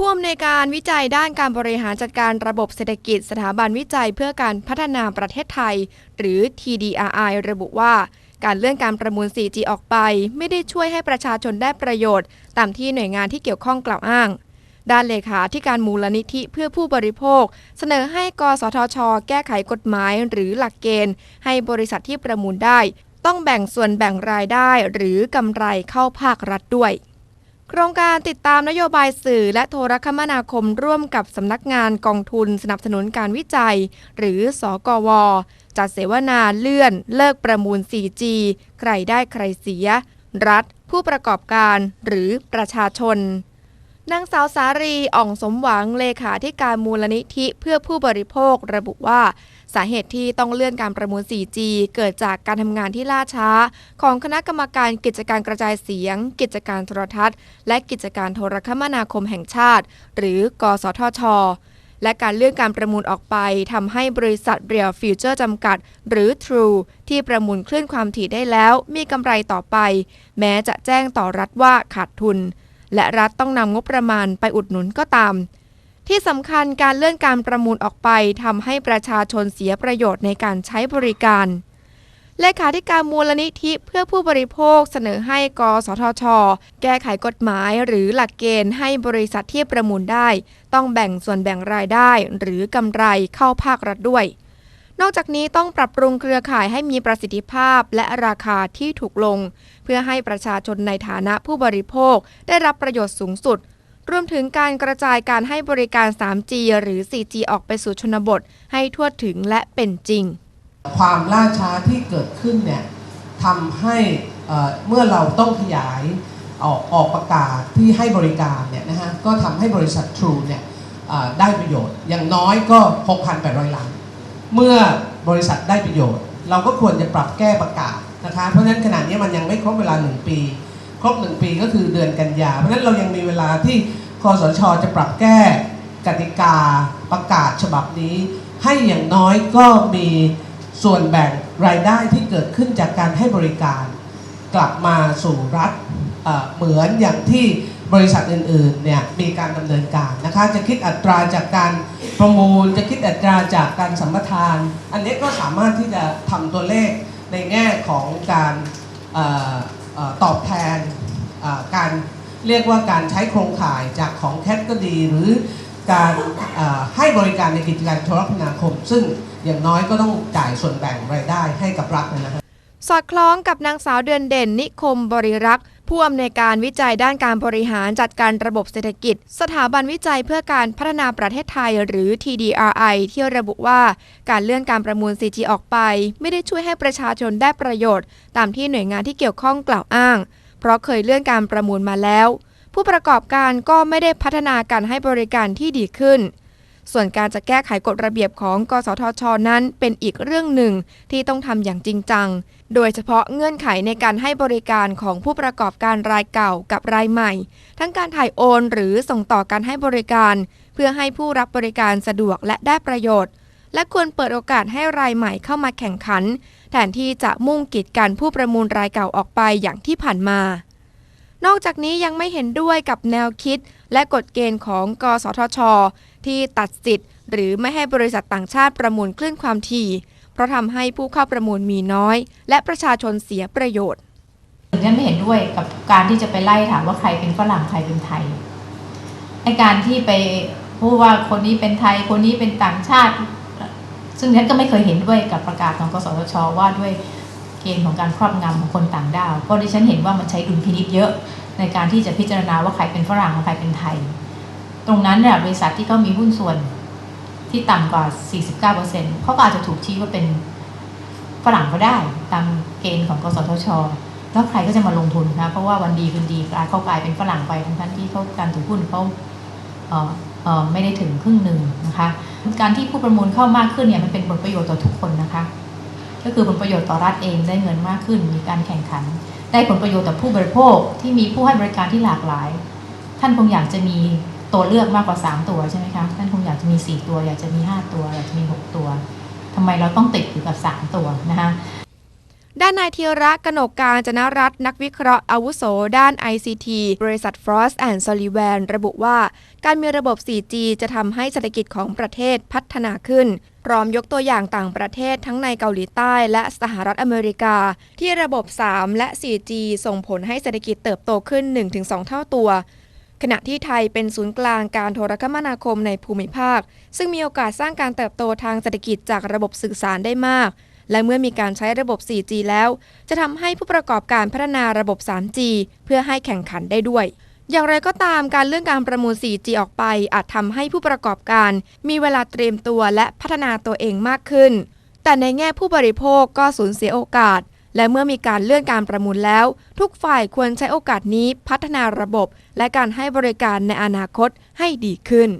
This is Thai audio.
ผู้อำนวยการวิจัยด้านการบริหารจัดการระบบเศรษฐกิจสถาบันวิจัยเพื่อการพัฒนาประเทศไทย หรือ TDRI ระบุว่า การเลื่อนการประมูล 4G ออกไป ไม่ได้ช่วยให้ประชาชนได้ประโยชน์ ตามที่หน่วยงานที่เกี่ยวข้องกล่าวอ้าง ด้านเลขาที่การมูลนิธิเพื่อผู้บริโภค เสนอให้กสทช แก้ไขกฎหมายหรือหลักเกณฑ์ ให้บริษัทที่ประมูลได้ ต้องแบ่งส่วนแบ่งรายได้ หรือกำไรเข้าภาครัฐด้วย โครงการติดตามนโยบายสื่อและโทรคมนาคมร่วมกับสำนักงานกองทุนสนับสนุนการวิจัย หรือสอกว จัดเสวนาเลื่อนเลิกประมูล 4G ใครได้ใครเสีย รัฐ ผู้ประกอบการหรือประชาชนนางสาวสารีอ่องสมหวังเลขาธิการมูลนิธิเพื่อผู้บริโภคระบุว่า สาเหตุที่ต้องเลื่อนการประมูล 4G เกิดจากการทำงานที่ล่าช้า ของคณะกรรมการกิจการกระจายเสียง กิจการโทรทัศน์ และกิจการโทรคมนาคมแห่งชาติ หรือ กสทชและการเลื่อนการประมูลออกไปทำให้บริษัทเรียลฟิวเจอร์จำกัด หรือ True ที่ประมูลคลื่นความถี่ได้แล้วมีกำไรต่อไป แม้จะแจ้งต่อรัฐว่าขาดทุน และรัฐต้องนำงบประมาณไปอุดหนุนก็ตาม ที่สำคัญการเลื่อนการประมูลออกไปทำให้ประชาชนเสียประโยชน์ในการใช้บริการเลขาธิการมูลนิธิเพื่อผู้บริโภคเสนอให้กสทช แก้ไขกฎหมายหรือหลักเกณฑ์ให้บริษัทที่ประมูลได้ ต้องแบ่งส่วนแบ่งรายได้หรือกำไรเข้าภาครัฐด้วย นอกจากนี้ต้องปรับปรุงเครือข่ายให้มีประสิทธิภาพและราคาที่ถูกลง เพื่อให้ประชาชนในฐานะผู้บริโภคได้รับประโยชน์สูงสุด รวมถึงการกระจายการให้บริการ 3G หรือ 4G ออกไปสู่ชนบท ให้ทั่วถึงและเป็นจริง ความล่าช้าที่เกิดขึ้นเนี่ยทำให้เมื่อเราต้องขยายออกออกประกาศที่ให้บริการเนี่ยนะฮะก็ทำให้บริษัท True เนี่ยได้ประโยชน์ อย่างน้อยก็ 6,800 ล้าน เมื่อบริษัทได้ประโยชน์ เราก็ควรจะปรับแก้ประกาศนะคะ เพราะฉะนั้นขณะนี้มันยังไม่ครบเวลา 1 ปี ครบ1ปีก็คือเดือนกันยา เพราะฉะนั้นเรายังมีเวลาที่คอสชจะปรับแก้กติกาประกาศฉบับนี้ ให้อย่างน้อยก็มีส่วนแบ่งรายได้ที่เกิดขึ้นจากการให้บริการ กลับมาสู่รัฐเหมือนอย่างที่บริษัทอื่นๆเนี่ยมีการดำเนินการนะคะจะคิดอัตราจากการประมูล จะคิดอัตราจากการสัมปทาน อันนี้ก็สามารถที่จะทำตัวเลขในแง่ของการ ตอบแทนการเรียกว่าการใช้โครงข่ายจากของแคทก็ดี หรือการให้บริการในกิจการโทรคมนาคม ซึ่งอย่างน้อยก็ต้องจ่ายส่วนแบ่งรายได้ให้กับรัฐนะฮะสอดคล้องกับนางสาวเดือนเด่นนิคมบริรักษ์ ผู้อำนวยการวิจัยด้านการบริหารจัดการระบบเศรษฐกิจ สถาบันวิจัยเพื่อการพัฒนาประเทศไทยหรือ TDRI ที่ระบุว่า การเลื่อนการประมูล 4G ออกไป ไม่ได้ช่วยให้ประชาชนได้ประโยชน์ ตามที่หน่วยงานที่เกี่ยวข้องกล่าวอ้าง เพราะเคยเลื่อนการประมูลมาแล้ว ผู้ประกอบการก็ไม่ได้พัฒนาการให้บริการที่ดีขึ้น ส่วนการจะแก้ไขกฎระเบียบของกสทช นั้นเป็นอีกเรื่องหนึ่งที่ต้องทำอย่างจริงจัง โดยเฉพาะเงื่อนไขในการให้บริการของผู้ประกอบการรายเก่ากับรายใหม่ ทั้งการถ่ายโอนหรือส่งต่อการให้บริการ เพื่อให้ผู้รับบริการสะดวกและได้ประโยชน์ และควรเปิดโอกาสให้รายใหม่เข้ามาแข่งขัน แทนที่จะมุ่งกีดกันผู้ประมูลรายเก่าออกไปอย่างที่ผ่านมา นอกจากนี้ยังไม่เห็นด้วยกับแนวคิด และกฎเกณฑ์ของกสทช ที่ตัดสิทธิ์ หรือไม่ให้บริษัทต่างชาติประมูลคลื่นความถี่ เพราะทำให้ผู้เข้าประมูลมีน้อย และประชาชนเสียประโยชน์ฉันไม่เห็นด้วยกับการที่จะไปไล่ถามว่าใครเป็นฝรั่งใครเป็นไทยไอการที่ไปพูดว่าคนนี้เป็นไทย คนนี้เป็นต่างชาติ ซึ่งฉันก็ไม่เคยเห็นด้วยกับประกาศของกสทช ว่าด้วย ณฑ์ของการครอบงำของคนต่างด้าวเพราะดิฉันเห็นว่ามันใช้ดุลพินิจเยอะในการที่จะพิจารณาว่าใครเป็นฝรั่งและใครเป็นไทย ตรงนั้นเนี่ยบริษัทที่เขามีหุ้นส่วนที่ต่ำกว่า 49%เขาก็อาจจะถูกชี้ว่าเป็นฝรั่งก็ได้ตามเกณฑ์ของกสทช แล้วใครก็จะมาลงทุนนะเพราะว่าวันดีคืนดีกลายเขากลายเป็นฝรั่งไปทั้งทั้งที่เขาการถือหุ้นเขาเออเออไม่ได้ถึงครึ่งหนึ่งนะคะ การที่ผู้ประมูลเข้ามากขึ้นเนี่ยมันเป็นผลประโยชน์ต่อทุกคนนะคะ ก็คือผลประโยชน์ต่อรัฐเองได้เงินมากขึ้น มีการแข่งขัน ได้ผลประโยชน์ต่อผู้บริโภคที่มีผู้ให้บริการที่หลากหลาย ท่านคงอยากจะมีตัวเลือกมากกว่า 3 ตัวใช่ไหมคะท่านคงอยากจะมี 4 ตัว อยากจะมี 5 ตัว อยากจะมี 6 ตัวทำไมเราต้องติดอยู่กับ 3 ตัวนะคะ ด้านนายธีระกนกการจนรัตน์นักวิเคราะห์อาวุโส ด้าน ICT บริษัท Frost and Sullivan ระบุว่า การมีระบบ 4G จะทำให้เศรษฐกิจของประเทศพัฒนาขึ้น พร้อมยกตัวอย่างต่างประเทศทั้งในเกาหลีใต้และสหรัฐอเมริกา ที่ระบบ 3 และ 4G ส่งผลให้เศรษฐกิจเติบโตขึ้น 1-2 เท่าตัวขณะที่ไทยเป็นศูนย์กลางการโทรคมนาคมในภูมิภาค ซึ่งมีโอกาสสร้างการเติบโตทางเศรษฐกิจจากระบบสื่อสารได้มาก และเมื่อมีการใช้ระบบ 4G แล้ว จะทำให้ผู้ประกอบการพัฒนาระบบ 3G เพื่อให้แข่งขันได้ด้วย อย่างไรก็ตามการเลื่อนการประมูล 4G ออกไป อาจทำให้ผู้ประกอบการ มีเวลาเตรียมตัวและพัฒนาตัวเองมากขึ้น แต่ในแง่ผู้บริโภคก็สูญเสียโอกาส และเมื่อมีการเลื่อนการประมูลแล้ว ทุกฝ่ายควรใช้โอกาสนี้พัฒนาระบบ และการให้บริการในอนาคตให้ดีขึ้น